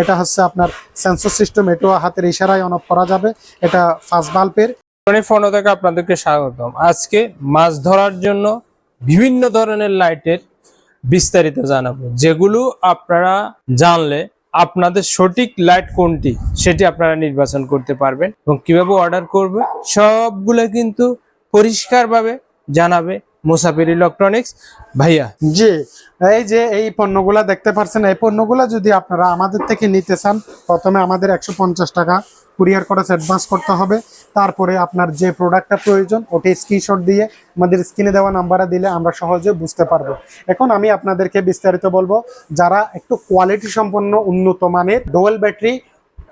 এটা হচ্ছে আপনার সেন্সর সিস্টেম এটাও হাতের ইশারায় অন অফ করা যাবে। এটা ফাস্ট বাল্বের ফোন থেকে আপনাদেরকে স্বাগতম। আজকে মাছ ধরার জন্য বিভিন্ন ধরনের লাইটের বিস্তারিত জানাব। যেগুলো আপনারা জানলে আপনাদের সঠিক লাইট কোনটি সেটি আপনারা নির্বাচন করতে পারবেন এবং কীভাবে অর্ডার করবে, সবগুলো কিন্তু পরিষ্কারভাবে জানাবে। মুসাফির ইলেকট্রনিক্স। ভাইয়া, জি, এই যে এই পণ্যগুলা দেখতে পাচ্ছেন এই পণ্যগুলা যদি আপনারা আমাদের থেকে নিতে চান, প্রথমে আমাদের একশো পঞ্চাশ টাকা কুরিয়ার খরচ অ্যাডভান্স করতে হবে। তারপরে আপনার যে প্রোডাক্টটা প্রয়োজন, ওটা স্ক্রিনশট দিয়ে আমাদের স্ক্রিনে দেওয়া নাম্বারে দিলে আমরা সহজে বুঝতে পারব। এখন আমি আপনাদেরকে বিস্তারিত বলব, যারা একটু কোয়ালিটি সম্পন্ন উন্নত মানের ডোয়েল ব্যাটারি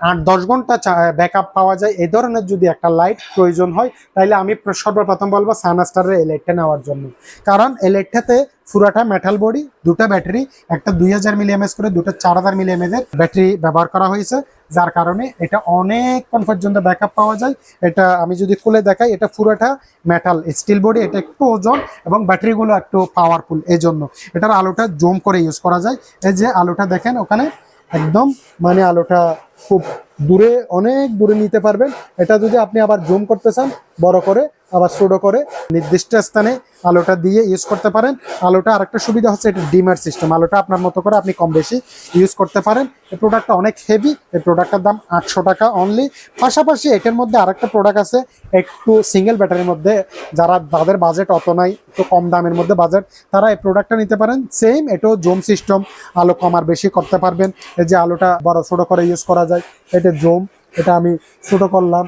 আট দশ ঘণ্টা ব্যাকআপ পাওয়া যায়। এই ধরনের যদি একটা লাইট প্রয়োজন হয় তাহলে আমি সর্বপ্রথম বলব সানাস্টারের এই লাইটটা নেওয়ার জন্য। কারণ এই লাইটটাতে পুরাটা মেটাল বডি দুটো ব্যাটারি একটা দুই হাজার মিলিএমএস করে, দুটো চার হাজার মিলিএমএস ব্যাটারি ব্যবহার করা হয়েছে। যার কারণে এটা অনেকক্ষণ পর্যন্ত ব্যাকআপ পাওয়া যায়। এটা আমি যদি খুলে দেখাই, এটা পুরোটা মেটাল স্টিল বডি এটা একটু ওজন এবং ব্যাটারিগুলো একটু পাওয়ারফুল এই জন্য এটার আলোটা জুম করে ইউজ করা যায়। এই যে আলোটা দেখেন, ওখানে একদম। মানে আলোটা খুব দূরে, অনেক দূরে নিতে পারবেন। এটা যদি আপনি আবার জুম করতে চান, বড় করে, আবার ছোট করে, নির্দিষ্ট স্থানে আলোটা দিয়ে ইউজ করতে পারেন। আলোটা আরেকটা সুবিধা হচ্ছে এটা ডিমার সিস্টেম। আলোটা আপনার মতো করে আপনি কম বেশি ইউজ করতে পারেন। এই প্রোডাক্টটা অনেক হেভি এই প্রোডাক্টটার দাম আটশো টাকা অনলি পাশাপাশি এটার মধ্যে আরেকটা প্রোডাক্ট আছে, একটু সিঙ্গেল ব্যাটারির মধ্যে। যারা তাদের বাজেট অত নাই, একটু কম দামের মধ্যে বাজেট তারা এই প্রোডাক্টটা নিতে পারেন। সেম এটাও জোম সিস্টেম আলো কম আর বেশি করতে পারবেন। এই যে আলোটা বড় ছোট করে ইউজ করা যায়, এটা জোম এটা আমি ছোট করলাম।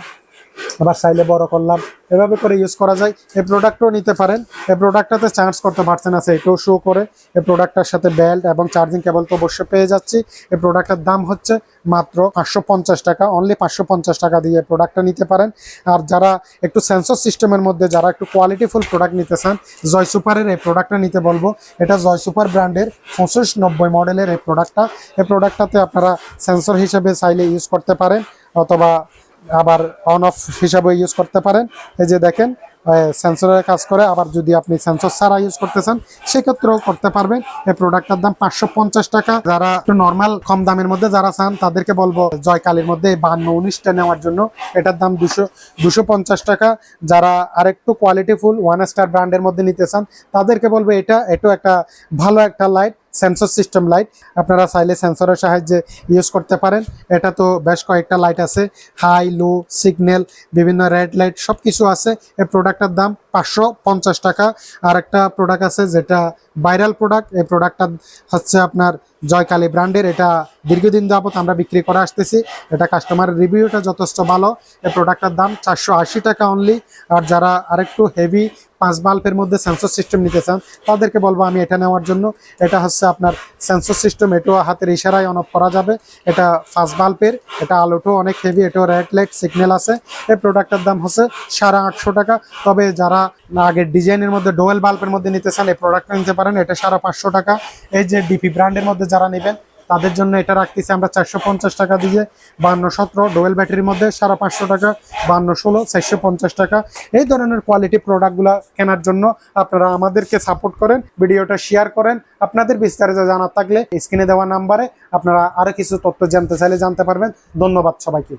আবার চাইলে বড় করলাম। এভাবে করে ইউজ করা যায়। এই প্রোডাক্টও নিতে পারেন। এই প্রোডাক্টটাতে চার্জ করতে পারছেন আছে এটাও শো করে। এই প্রোডাক্টটার সাথে বেল্ট এবং চার্জিং কেবল তো অবশ্যই পেয়ে যাচ্ছি। এই প্রোডাক্টের দাম হচ্ছে মাত্র পাঁচশো পঞ্চাশ টাকা। অনলি পাঁচশো পঞ্চাশ টাকা দিয়ে প্রোডাক্টটা নিতে পারেন। আর যারা একটু সেন্সর সিস্টেমের মধ্যে যারা একটু কোয়ালিটিফুল প্রোডাক্ট নিতে চান, জয় সুপারের এই প্রোডাক্টটা নিতে বলব। এটা জয় সুপার ব্র্যান্ডের পঁচিশ নব্বই মডেলের এই প্রোডাক্টটা এই প্রোডাক্টটাতে আপনারা সেন্সর হিসেবে চাইলে ইউজ করতে পারেন। অথবা আবার অন অফ হিসাবে ইউজ করতে পারেন। এই যে দেখেন সেন্সরের কাজ করে। আবার যদি আপনি সেন্সর ছাড়া ইউজ করতে চান সেক্ষেত্রেও করতে পারবেন। এই প্রোডাক্টটার দাম পাঁচশো পঞ্চাশ টাকা। যারা একটু নর্মাল কম দামের মধ্যে যারা চান, তাদেরকে বলব জয়কালীর মধ্যে বান্ন, উনিশটা নেওয়ার জন্য। এটার দাম দুশো দুশো টাকা। যারা আরেকটু কোয়ালিটিফুল ওয়ান স্টার ব্র্যান্ডের মধ্যে নিতে চান, তাদেরকে বলব এটা, এটাও একটা ভালো একটা লাইট সেন্সর সিস্টেম লাইট আপনারা চাইলে সেন্সরের সাহায্যে ইউজ করতে পারেন। এটা তো বেশ কয়েকটা লাইট আছে। হাই লো সিগন্যাল বিভিন্ন রেড লাইট সব কিছু আছে এই প্রোডাক্টটার দাম পাঁচশো পঞ্চাশ টাকা। আর একটা প্রোডাক্ট আছে যেটা ভাইরাল প্রোডাক্ট এই প্রোডাক্টটা হচ্ছে আপনার জয়কালী ব্র্যান্ডের, এটা দীর্ঘদিন যাবত আমরা বিক্রি করে আসতেছি। এটা কাস্টমারের রিভিউটা যথেষ্ট ভালো। এই প্রোডাক্টটার দাম চারশো আশি টাকা অনলি আর যারা আরেকটু হেভি পাঁচ বাল্বের মধ্যে সেন্সর সিস্টেম নিতে চান, তাদেরকে বলব আমি এটা নেওয়ার জন্য। এটা হচ্ছে আপনার সেন্সর সিস্টেম এটাও হাতের ইশারায় অন অফ করা যাবে। এটা পাঁচ বাল্বের এটা আলোটাও অনেক হেভি এটাও রেড লাইট সিগন্যাল আছে। এই প্রোডাক্টের দাম হচ্ছে সাড়ে আটশো টাকা। তবে যারা আগের ডিজাইনের মধ্যে ডোয়েল বাল্বের মধ্যে নিতে চান, এই প্রোডাক্টটা নিতে পারেন, এটা সাড়ে পাঁচশো টাকা। এই যে ডিপি ব্র্যান্ডের মধ্যে যারা নেবেন, তাদের জন্য এটা রাখতেছি আমরা চারশো পঞ্চাশ টাকা দিয়ে। বান্ন সতেরো ডোয়েল ব্যাটারির মধ্যে সাড়ে পাঁচশো টাকা, বান্ন ষোলো চারশো পঞ্চাশ টাকা। এই ধরনের কোয়ালিটি প্রোডাক্টগুলো কেনার জন্য আপনারা আমাদেরকে সাপোর্ট করেন, ভিডিওটা শেয়ার করেন। আপনাদের বিস্তারিত জানার থাকলে স্ক্রিনে দেওয়া নাম্বারে আপনারা আরও কিছু তথ্য জানতে চাইলে জানতে পারবেন। ধন্যবাদ সবাইকে।